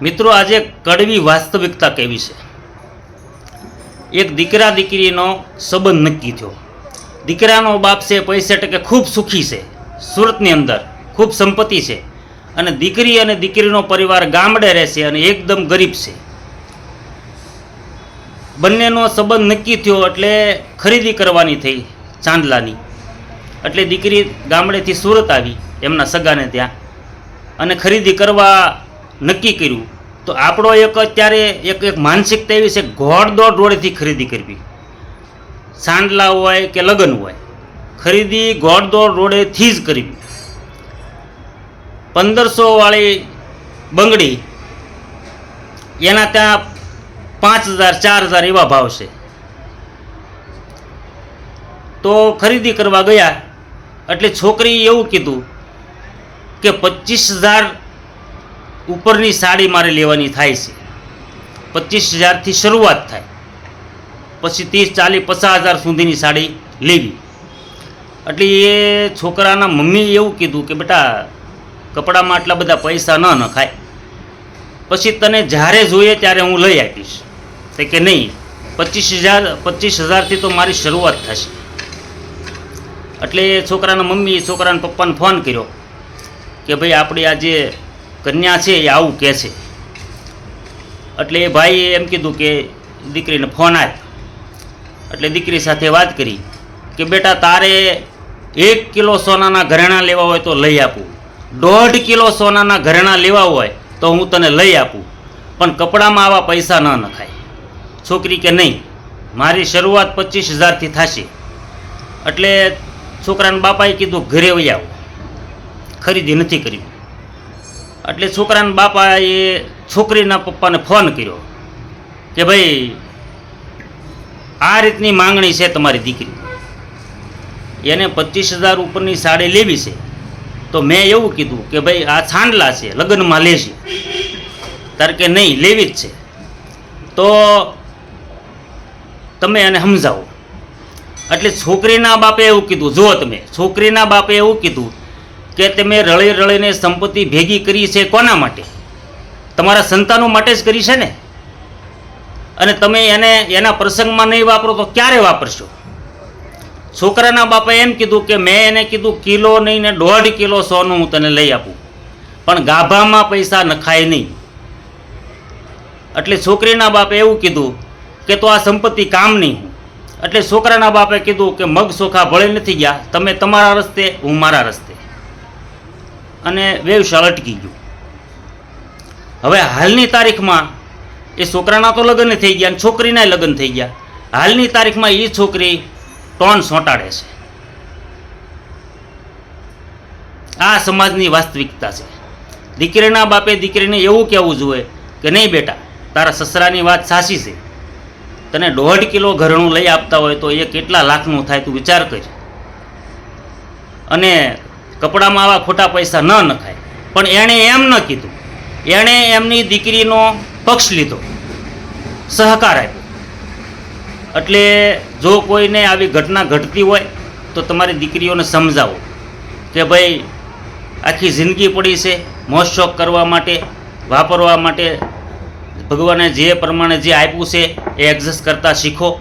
મિત્રો, આજે કડવી વાસ્તવિકતા કેવી છે? એક દીકરા દીકરીનો સંબંધ નક્કી થયો. દીકરાનો બાપ છે પૈસા ટકે ખૂબ સુખી છે, સુરતની અંદર ખૂબ સંપત્તિ છે અને દીકરી અને દીકરીનો પરિવાર ગામડે રહેશે અને એકદમ ગરીબ છે. બંનેનો સંબંધ નક્કી થયો એટલે ખરીદી કરવાની થઈ ચાંદલાની. એટલે દીકરી ગામડેથી સુરત આવી, એમના સગાને ત્યાં. અને ખરીદી કરવા નક્કી કર્યું. તો આપણો એક અત્યારે એક એક માનસિકતા એવી છે ઘોડદોડ રોડેથી ખરીદી કરવી. સાંડલા હોય કે લગ્ન હોય, ખરીદી ઘોડદોડ રોડેથી જ કરવી. પંદરસો વાળી બંગડી, એના ત્યાં પાંચ હજાર, ચાર હજાર એવા ભાવ છે. તો ખરીદી કરવા ગયા, એટલે છોકરીએ એવું કીધું કે પચીસ હજાર ઉપરની સાડી મારે લેવાની થાય છે. પચીસ હજારથી શરૂઆત થાય. પછી ત્રીસ, ચાલીસ, પચાસ હજાર સુધીની સાડી લેવી. એટલે એ છોકરાના મમ્મીએ એવું કીધું કે, બેટા, કપડામાં આટલા બધા પૈસા ન નખાય. પછી તને જ્યારે જોઈએ ત્યારે હું લઈ આપીશ. તે કે, નહીં, પચીસ હજાર, પચીસ હજારથી તો મારી શરૂઆત થશે. એટલે એ છોકરાના મમ્મીએ છોકરાના પપ્પાને ફોન કર્યો કે, ભાઈ, આપણી આ જે કન્યા છે એ આવું કહે છે. એટલે એ ભાઈએ એમ કીધું કે દીકરીને ફોન આપ એટલે દીકરી સાથે વાત કરી કે બેટા તારે એક કિલો સોનાના ઘરેણાં લેવા હોય તો લઈ આપું. દોઢ કિલો સોનાના ઘરેણાં લેવા હોય તો હું તને લઈ આપું. પણ કપડામાં આવા પૈસા ન નખાય. છોકરી કે નહીં, મારી શરૂઆત પચીસ હજારથી થશે. એટલે છોકરાના બાપાએ કીધું, ઘરે વહી આવો. ખરીદી નથી કરી. એટલે છોકરાના બાપાએ છોકરીના પપ્પાને ફોન કર્યો કે ભાઈ, આ રીતની માંગણી છે તમારી દીકરી. એને પચીસ હજાર ઉપરની સાડી લેવી છે. તો મેં એવું કીધું કે ભાઈ, આ છાંડલા છે, લગ્નમાં લેશે તાર કે નહીં, લેવી જ છે. તો તમે એને સમજાવો. એટલે છોકરીના બાપે એવું કીધું, જુઓ તમે, છોકરીના બાપે એવું કીધું કે તમે રળી રળીને સંપત્તિ ભેગી કરી છે કોના માટે? તમારા સંતાનો માટે જ કરી છે ને? અને તમે એને, એના પ્રસંગમાં નહીં વાપરો તો ક્યારે વાપરશો? છોકરાના બાપાએ એમ કીધું કે મેં એને કીધું, કિલો નહીં ને દોઢ કિલો સોનું હું તને લઈ આપું. પણ ગાભામાં પૈસા નખાય નહીં. એટલે છોકરીના બાપે એવું કીધું કે તો આ સંપત્તિ કામ નહીં. એટલે છોકરાના બાપે કીધું કે મગ સોખા ભળે નથી ગયા. તમે તમારા રસ્તે, હું મારા રસ્તે. અને વેવશાળ અટકી ગયું. હવે હાલની તારીખમાં એ છોકરાના તો લગ્ન થઈ ગયા અને છોકરીના લગ્ન થઈ ગયા. હાલની તારીખમાં એ છોકરી ટોન સોંટાડે છે. આ સમાજની વાસ્તવિકતા છે. દીકરીના બાપે દીકરીને એવું કહેવું જોઈએ કે, નહીં બેટા, તારા સસરાની વાત સાચી છે. તને દોઢ કિલો ઘરણું લઈ આપતા હોય તો એ કેટલા લાખનું થાય તું વિચાર કર. અને કપડામાં આવા ખોટા પૈસા ન નખાય. પણ એણે એમ ન કીધું. એણે એમની દીકરીનો પક્ષ લીધો. સહકાર આપ્યો. એટલે જો કોઈને આવી ઘટના ઘટતી હોય, તો તમારી દીકરીઓને સમજાવો કે ભાઈ, આખી જિંદગી પડી છે મોજશોખ કરવા માટે, વાપરવા માટે. ભગવાને જે પ્રમાણે જે આપ્યું છે, એ એડજસ્ટ કરતાં શીખો.